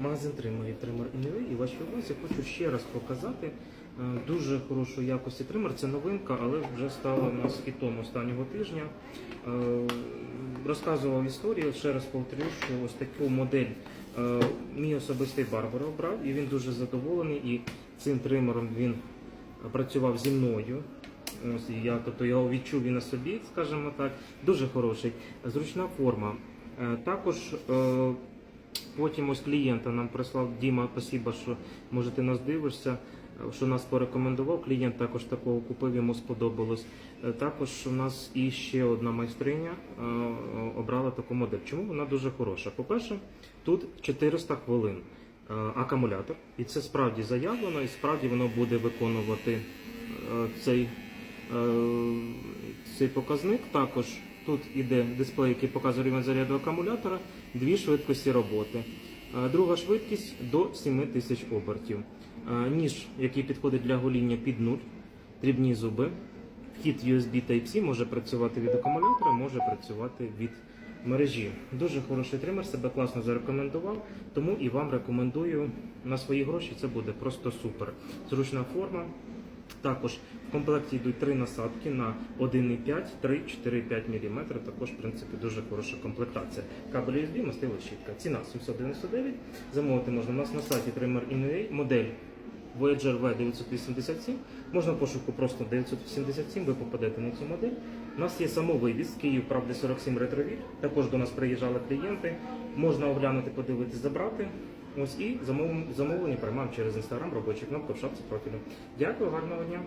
Магазин тримає тример НВ і вашій увазі хочу ще раз показати е, дуже хорошої якості тример. Це новинка, але вже стала у нас хітом останнього тижня. Е, Розказував історію, ще раз повторю, що ось таку модель е, мій особистий барбар обрав, і він дуже задоволений. І цим тримером він працював зі мною. Ось я, тобто я відчув і на собі, скажімо так, дуже хороший. Зручна форма. Е, Також е, потім ось клієнта нам прислав Діма, спасибо, що може ти нас дивишся, е, що нас порекомендував. Клієнт також такого купив, йому сподобалось. Е, Також у нас і ще одна майстриня е, обрала таку модель. Чому вона дуже хороша? По-перше, тут 400 хвилин акумулятор, і це справді заявлено, і справді воно буде виконувати цей, цей показник. Також тут іде дисплей, який показує рівень заряду акумулятора, дві швидкості роботи. Е, Друга швидкість до 7000 обертів. Е, Ніж, який підходить для гоління під нуль, дрібні зуби. Вхід USB Type-C може працювати від акумулятора, може працювати від мережі. Дуже хороший тример, себе класно зарекомендував, тому і вам рекомендую на свої гроші. Це буде просто супер. Зручна форма. Також в комплекті йдуть три насадки на 1,5, 3, 4, 5 мм. Також, в принципі, дуже хороша комплектація. Кабель USB, мастила щітка. Ціна 799. Замовити можна у нас на сайті Trimmer Innovate. Модель Voyager V987. Можна пошуку просто 987, ви попадете на цю модель. У нас є самовивіз Київ, правда, 47 ретровіль. Також до нас приїжджали клієнти. Можна оглянути, подивитися, забрати. Ось і замовлення, приймаємо через інстаграм, робочу кнопку в шапці профілю. Дякую, гарного дня.